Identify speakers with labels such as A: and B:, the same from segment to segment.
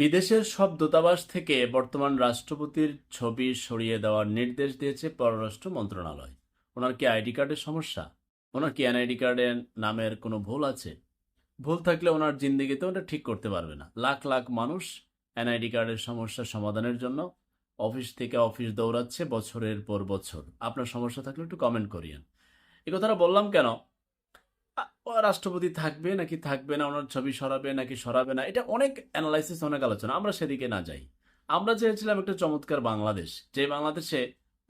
A: বিদেশের সব দূতাবাস থেকে বর্তমান রাষ্ট্রপতির ছবি সরিয়ে দেওয়ার নির্দেশ দিয়েছে পররাষ্ট্র মন্ত্রণালয়। ওনার কি আইডি কার্ডের সমস্যা? ওনার কি এনআইডি কার্ডের নামের কোনো ভুল আছে? ভুল থাকলে ওনার জিন্দিগিতে ওটা ঠিক করতে পারবে না। লাখ লাখ মানুষ এনআইডি কার্ডের সমস্যা সমাধানের জন্য অফিস থেকে অফিস দৌড়াচ্ছে বছরের পর বছর। আপনার সমস্যা থাকলে একটু কমেন্ট করিয়েন। এই কথাটা বললাম কেন? রাষ্ট্রপতি থাকবে নাকি থাকবে না, ওনার ছবি সরাবে নাকি সরাবে না, এটা অনেক অ্যানালাইসিস অনেক আলোচনা। আমরা সেদিকে না যাই। আমরা চেয়েছিলাম একটা চমৎকার বাংলাদেশ, যে বাংলাদেশে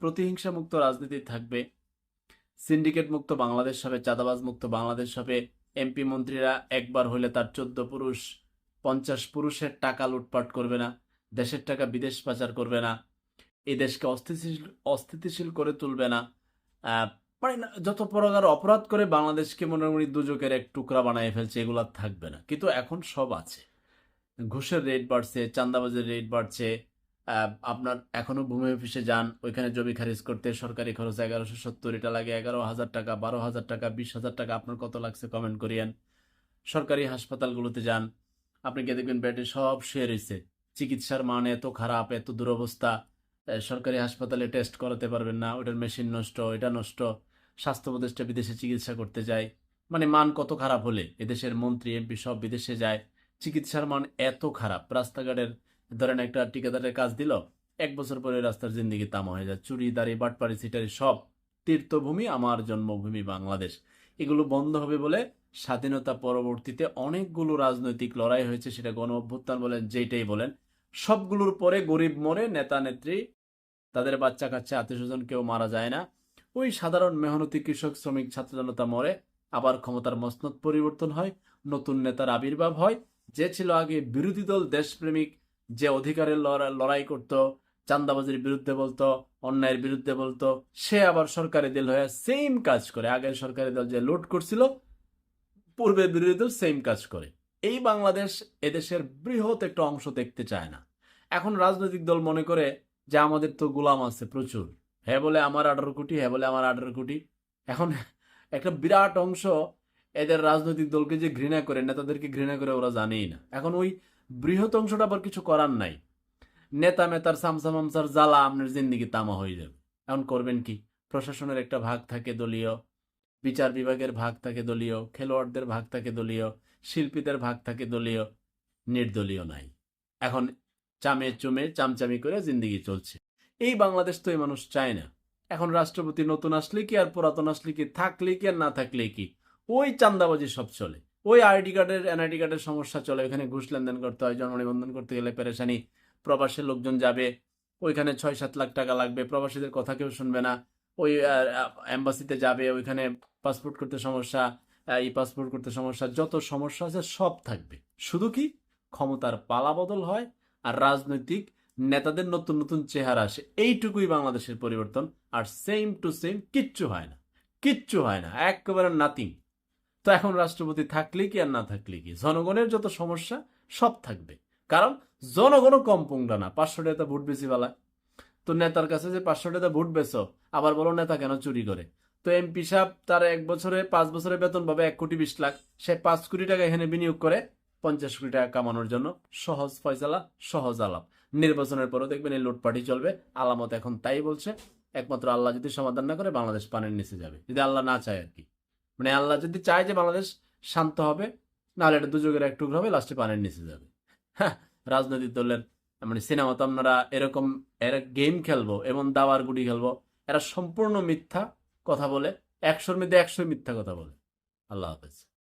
A: প্রতিহিংসা মুক্ত রাজনীতি থাকবে সিন্ডিকেট মুক্ত বাংলাদেশ হবে, চাঁদাবাজ মুক্ত বাংলাদেশ হবে এমপি মন্ত্রীরা একবার হলে তার চোদ্দ পুরুষ, পঞ্চাশ পুরুষের টাকা লুটপাট করবে না, দেশের টাকা বিদেশ পাচার করবে না এই দেশকে অস্থিতিশীল অস্থিতিশীল করে তুলবে না মানে যত প্রকার অপরাধ করে বাংলাদেশকে মোটামুটি দুজকের এক টুকরা বানিয়ে ফেলছে, এগুলো থাকবে না। কিন্তু এখন সব আছে। ঘুষের রেট বাড়ছে চান্দাবাজের রেট বাড়ছে আপনার এখনও ভূমি অফিসে যান, ওইখানে জমি খারিজ করতে সরকারি খরচ এগারোশো সত্তর, এটা লাগে এগারো হাজার টাকা, বারো হাজার টাকা, বিশ হাজার টাকা, আপনার কত লাগছে কমেন্ট করিয়েন। সরকারি হাসপাতালগুলোতে যান, আপনি গিয়ে দেখবেন বেডে সব শুয়ে রয়েছে। চিকিৎসার মান এত খারাপ, এত দুরবস্থা সরকারি হাসপাতালে টেস্ট করাতে পারবেন না, ওটার মেশিন নষ্ট, এটা নষ্ট। স্বাস্থ্য উপদেষ্টা বিদেশে চিকিৎসা করতে যায়। মানে মান কত খারাপ হলে এদেশের মন্ত্রী, এমপি সব বিদেশে যায়। চিকিৎসার মান এত খারাপ। রাস্তাঘাটের ধরেন একটা ঠিকাদারের কাজ দিল, এক বছর পরে রাস্তার জিন্দিগি তামা হয়ে যায়। চুরি, দাড়ি, বাটপাড়ি সিটারি সব তীর্থভূমি আমার জন্মভূমি বাংলাদেশ। এগুলো বন্ধ হবে বলে স্বাধীনতা পরবর্তীতে অনেকগুলো রাজনৈতিক লড়াই হয়েছে, সেটা গণ অভ্যুত্থান বলেন যেটাই বলেন। সবগুলোর পরে গরিব মরে নেতা নেত্রী তাদের বাচ্চা কাচ্চা আত্মীয় স্বজন কেউ মারা যায় না। ওই সাধারণ মেহনতি কৃষক শ্রমিক ছাত্র জনতা মরে। আবার ক্ষমতার মসনদ পরিবর্তন হয়, নতুন নেতার আবির্ভাব হয়। যে ছিল আগে বিরোধী দল, দেশপ্রেমিক, যে অধিকারের লড়া- লড়াই করত চান্দাবাজির বিরুদ্ধে বলতো, অন্যায়ের বিরুদ্ধে বলতো, সে আবার সরকারি দল হয়ে সেম কাজ করে। আগের সরকারি দল যে লুট করছিল, পূর্বের বিরোধী দল সেম কাজ করে। এই বাংলাদেশ এদেশের বৃহৎ একটা অংশ দেখতে চায় না। এখন রাজনৈতিক দল মনে করে যে আমাদের তো গোলাম আছে প্রচুর। হ্যাঁ বলে আমার আঠারো কোটি হ্যাঁ বলে আমার আঠারো কোটি। এখন একটা বিরাট অংশ এদের রাজনৈতিক দলকে যে ঘৃণা করে, নেতাদেরকে ঘৃণা করে ওরা জানেই না। এখন ওই বৃহৎ অংশটা আবার কিছু করার নাই। নেতা মেতার, সামসা মামসার জ্বালা আপনার জিন্দিগি তামা হয়ে যাবে। এখন করবেন কি? প্রশাসনের একটা ভাগ থাকে দলীয়, বিচার বিভাগের ভাগ থাকে দলীয়, খেলোয়াড়দের ভাগ থাকে দলীয়, শিল্পীদের ভাগ থাকে দলীয়, নির্দলীয় নাই। এখন চামে চুমে, চামচামি করে জিন্দিগি চলছে। এই বাংলাদেশ তো এই মানুষ চায় না। এখন রাষ্ট্রপতি নতুন আসলে কি, আর পুরাতন আসলে কি, থাকলে কি আর না থাকলে কি? ওই চান্দাবাজি সব চলে। ওই আইডি কার্ডের, এনআইডি কার্ডের সমস্যা চলে। ওইখানে ঘুষ লেনদেন করতে হয় জন্ম নিবন্ধন করতে গেলে পেরেশানি। প্রবাসী লোকজন যাবে, ওইখানে ছয় সাত লাখ টাকা লাগবে। প্রবাসীদের কথা কেউ শুনবে না। ওই অ্যাম্বাসিতে যাবে, ওইখানে পাসপোর্ট করতে সমস্যা এই পাসপোর্ট করতে সমস্যা, যত সমস্যা আছে সব থাকবে। শুধু কি? ক্ষমতার পালা বদল হয়, আর রাজনৈতিক নেতাদের নতুন নতুন চেহারা আসে। এইটুকুই বাংলাদেশের পরিবর্তন। আর সেম টু সেম কিচ্ছু হয় না। কিচ্ছু হয় না। একেবারে নাথিং তো এখন রাষ্ট্রপতি থাকলে কি আর না থাকলে কি? জনগণের যত সমস্যা, সব থাকবে। কারণ জনগণও কম পুংরা না। পাঁচশো টাকা ভোট বেশি বেলা। তো নেতার কাছে যে পাঁচশো টাকা ভোট বেছো আবার বলো নেতা কেন চুরি করে? তো এমপি সাহেব তার এক বছরে, পাঁচ বছরে বেতন পাবে এক কোটি বিশ লাখ। সে পাঁচ কোটি টাকা এখানে বিনিয়োগ করে, পঞ্চাশ কোটি টাকা কামানোর জন্য সহজ ফয়সালা, সহজ আলাপ। নির্বাচনের পরও দেখবেন এই লুটপাটি চলবে। আলামত এখন তাই বলছে, একমাত্র আল্লাহ যদি সমাধান না করে বাংলাদেশ পানির নিচে যাবে। যদি আল্লাহ না চায় আর কি। মানে আল্লাহ যদি চায় যে বাংলাদেশ শান্ত হবে, নাহলে এটা দুযোগের এক টুকরো হবে, লাস্টে পানির নিচে যাবে। হ্যাঁ রাজনৈতিক দলের মানে সিনেমা তো আপনারা এরকম, এরা গেম খেলব এবং দাবার গুটি খেলব, এরা সম্পূর্ণ মিথ্যা কথা বলে, একশোর মধ্যে একশো মিথ্যা কথা বলে। আল্লাহ হাফেজ।